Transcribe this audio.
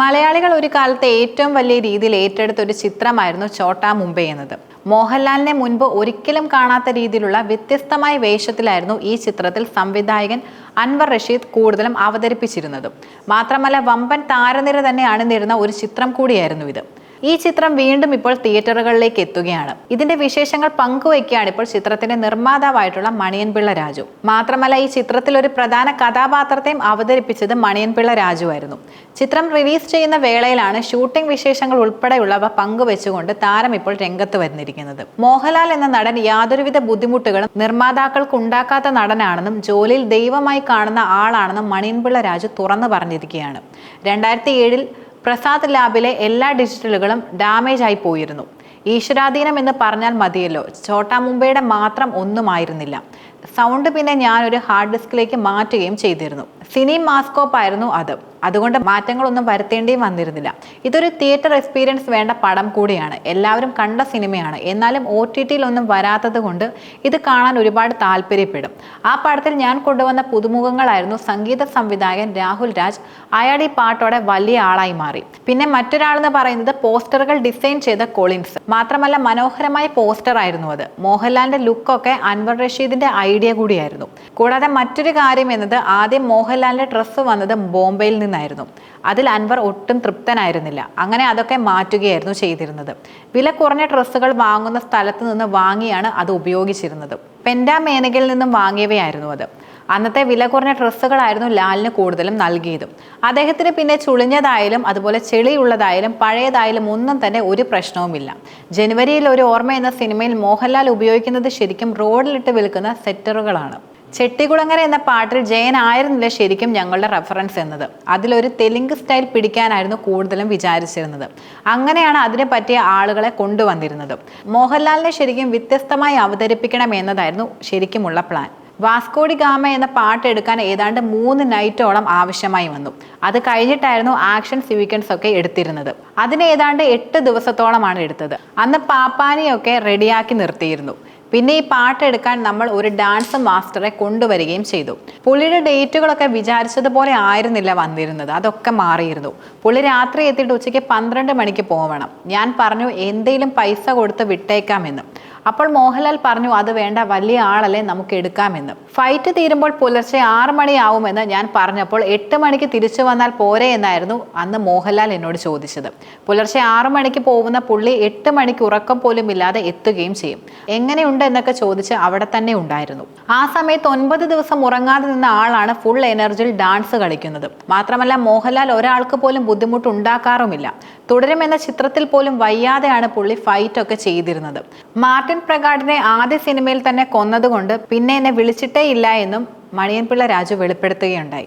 മലയാളികൾ ഒരു കാലത്ത് ഏറ്റവും വലിയ രീതിയിൽ ഏറ്റെടുത്ത ഒരു ചിത്രമായിരുന്നു ചോട്ടാ മുംബൈ എന്നത്. മോഹൻലാലിനെ മുൻപ് ഒരിക്കലും കാണാത്ത രീതിയിലുള്ള വ്യത്യസ്തമായ വേഷത്തിലായിരുന്നു ഈ ചിത്രത്തിൽ സംവിധായകൻ അൻവർ റഷീദ് കൂടുതലും അവതരിപ്പിച്ചിരുന്നത്. മാത്രമല്ല വമ്പൻ താരനിര തന്നെ അണിനിരുന്ന ഒരു ചിത്രം കൂടിയായിരുന്നു ഇത്. ഈ ചിത്രം വീണ്ടും ഇപ്പോൾ തിയേറ്ററുകളിലേക്ക് എത്തുകയാണ്. ഇതിന്റെ വിശേഷങ്ങൾ പങ്കുവയ്ക്കുകയാണ് ഇപ്പോൾ ചിത്രത്തിന്റെ നിർമ്മാതാവായിട്ടുള്ള മണിയൻപിള്ള രാജു. മാത്രമല്ല ഈ ചിത്രത്തിൽ ഒരു പ്രധാന കഥാപാത്രത്തെയും അവതരിപ്പിച്ചത് മണിയൻപിള്ള രാജു ആയിരുന്നു. ചിത്രം റിലീസ് ചെയ്യുന്ന വേളയിലാണ് ഷൂട്ടിംഗ് വിശേഷങ്ങൾ ഉൾപ്പെടെയുള്ളവ പങ്കുവെച്ചുകൊണ്ട് താരം ഇപ്പോൾ രംഗത്ത് വരുന്നിരിക്കുന്നത് മോഹൻലാൽ എന്ന നടൻ യാതൊരുവിധ ബുദ്ധിമുട്ടുകളും നിർമ്മാതാക്കൾക്ക് ഉണ്ടാക്കാത്ത നടനാണെന്നും ജോലിയിൽ ദൈവമായി കാണുന്ന ആളാണെന്നും മണിയൻപിള്ള രാജു തുറന്നു പറഞ്ഞിരിക്കുകയാണ്. രണ്ടായിരത്തി ഏഴിൽ പ്രസാദ് ലാബിലെ എല്ലാ ഡിജിറ്റലുകളും ഡാമേജ് ആയി പോയിരുന്നു. ഈശ്വരാധീനം എന്ന് പറഞ്ഞാൽ മതിയല്ലോ. ചോട്ടാ മുംബൈയുടെ മാത്രം ഒന്നുമായിരുന്നില്ല. സൗണ്ട് പിന്നെ ഞാനൊരു ഹാർഡ് ഡിസ്കിലേക്ക് മാറ്റുകയും ചെയ്തിരുന്നു. സിനി മാസ്കോപ്പ് ആയിരുന്നു അത്. അതുകൊണ്ട് മാറ്റങ്ങളൊന്നും വരുത്തേണ്ടിയും വന്നിരുന്നില്ല. ഇതൊരു തിയേറ്റർ എക്സ്പീരിയൻസ് വേണ്ട പടം കൂടിയാണ്. എല്ലാവരും കണ്ട സിനിമയാണ്. എന്നാലും ഒ ടി ടിയിലൊന്നും വരാത്തത് കൊണ്ട് ഇത് കാണാൻ ഒരുപാട് താല്പര്യപ്പെടും. ആ പടത്തിൽ ഞാൻ കൊണ്ടുവന്ന പുതുമുഖങ്ങളായിരുന്നു സംഗീത സംവിധായകൻ രാഹുൽ രാജ്. അയാൾ ഈ പാട്ടോടെ വലിയ ആളായി മാറി. പിന്നെ മറ്റൊരാളെന്ന് പറയുന്നത് പോസ്റ്ററുകൾ ഡിസൈൻ ചെയ്ത കൊളിൻസ്. മാത്രമല്ല മനോഹരമായ പോസ്റ്റർ ആയിരുന്നു അത്. മോഹൻലാലിന്റെ ലുക്കൊക്കെ അൻവർ റഷീദിന്റെ ഐഡിയ കൂടിയായിരുന്നു. കൂടാതെ മറ്റൊരു കാര്യം എന്നത് ആദ്യം മോഹൻലാലിന്റെ ഡ്രസ്സ് വന്നത് ബോംബെയിൽ നിന്നായിരുന്നു. അതിൽ അൻവർ ഒട്ടും തൃപ്തനായിരുന്നില്ല. അങ്ങനെ അതൊക്കെ മാറ്റുകയായിരുന്നു ചെയ്തിരുന്നത്. വില കുറഞ്ഞ ഡ്രസ്സുകൾ വാങ്ങുന്ന സ്ഥലത്ത് നിന്ന് വാങ്ങിയാണ് അത് ഉപയോഗിച്ചിരുന്നത്. പെൻഡാ മേനകയിൽ നിന്നും വാങ്ങിയവയായിരുന്നു അത്. അന്നത്തെ വില കുറഞ്ഞ ഡ്രസ്സുകളായിരുന്നു ലാലിന് കൂടുതലും നൽകിയതും. അദ്ദേഹത്തിന് പിന്നെ ചുളിഞ്ഞതായാലും അതുപോലെ ചെളിയുള്ളതായാലും പഴയതായാലും ഒന്നും തന്നെ ഒരു പ്രശ്നവുമില്ല. ജനുവരിയിൽ ഒരു ഓർമ്മ എന്ന സിനിമയിൽ മോഹൻലാൽ ഉപയോഗിക്കുന്നത് ശരിക്കും റോഡിലിട്ട് വിൽക്കുന്ന സെറ്ററുകളാണ്. ചെട്ടികുളങ്ങര എന്ന പാട്ടിൽ ജയൻ ആയിരുന്നില്ല ശരിക്കും ഞങ്ങളുടെ റെഫറൻസ് എന്നത്. അതിലൊരു തെലുങ്ക് സ്റ്റൈൽ പിടിക്കാനായിരുന്നു കൂടുതലും വിചാരിച്ചിരുന്നത്. അങ്ങനെയാണ് അതിനെ പറ്റിയ ആളുകളെ കൊണ്ടുവന്നിരുന്നത്. മോഹൻലാലിനെ ശരിക്കും വ്യത്യസ്തമായി അവതരിപ്പിക്കണം എന്നതായിരുന്നു ശരിക്കുമുള്ള പ്ലാൻ വാസ്കോഡി ഗാമ എന്ന പാട്ട് എടുക്കാൻ ഏതാണ്ട് മൂന്ന് നൈറ്റോളം ആവശ്യമായി വന്നു. അത് കഴിഞ്ഞിട്ടായിരുന്നു ആക്ഷൻ സീക്വൻസ് ഒക്കെ എടുത്തിരുന്നത്. അതിന് ഏതാണ്ട് എട്ട് ദിവസത്തോളമാണ് എടുത്തത്. അന്ന് പാപ്പാനിയൊക്കെ റെഡിയാക്കി നിർത്തിയിരുന്നു. പിന്നെ ഈ പാട്ടെടുക്കാൻ നമ്മൾ ഒരു ഡാൻസ് മാസ്റ്ററെ കൊണ്ടുവരികയും ചെയ്തു. പുള്ളിയുടെ ഡേറ്റുകളൊക്കെ വിചാരിച്ചതുപോലെ ആയിരുന്നില്ല വന്നിരുന്നത്. അതൊക്കെ മാറിയിരുന്നു. പുള്ളി രാത്രി എത്തിയിട്ട് ഉച്ചയ്ക്ക് പന്ത്രണ്ട് മണിക്ക് പോവണം. ഞാൻ പറഞ്ഞു എന്തെങ്കിലും പൈസ കൊടുത്ത് വിട്ടേക്കാമെന്ന്. അപ്പോൾ മോഹൻലാൽ പറഞ്ഞു അത് വേണ്ട വലിയ ആളല്ലേ നമുക്ക് എടുക്കാമെന്ന്. ഫൈറ്റ് തീരുമ്പോൾ പുലർച്ചെ ആറ് മണിയാവുമെന്ന് ഞാൻ പറഞ്ഞപ്പോൾ എട്ട് മണിക്ക് തിരിച്ചു വന്നാൽ പോരെ എന്നായിരുന്നു അന്ന് മോഹൻലാൽ എന്നോട് ചോദിച്ചത്. പുലർച്ചെ ആറ് മണിക്ക് പോകുന്ന പുള്ളി എട്ട് മണിക്ക് ഉറക്കം പോലും ഇല്ലാതെ എത്തുകയും ചെയ്യും. എങ്ങനെയുണ്ട്? എന്നൊക്കെ ചോദിച്ച് അവിടെ തന്നെ ഉണ്ടായിരുന്നു. ആ സമയത്ത് ഒൻപത് ദിവസം ഉറങ്ങാതെ നിന്ന ആളാണ് ഫുൾ എനർജിയിൽ ഡാൻസ് കളിക്കുന്നത്. മാത്രമല്ല മോഹൻലാൽ ഒരാൾക്ക് പോലും ബുദ്ധിമുട്ട് ഉണ്ടാക്കാറുമില്ല തുടരുമെന്ന ചിത്രത്തിൽ പോലും വയ്യാതെയാണ് പുള്ളി ഫൈറ്റ് ഒക്കെ ചെയ്തിരുന്നത്. മാർട്ടിൻ പ്രകാടിനെ ആദ്യ സിനിമയിൽ തന്നെ കൊന്നതുകൊണ്ട് പിന്നെ എന്നെ വിളിച്ചിട്ടേ ഇല്ല എന്നും മണിയൻപിള്ള രാജു വെളിപ്പെടുത്തുകയുണ്ടായി.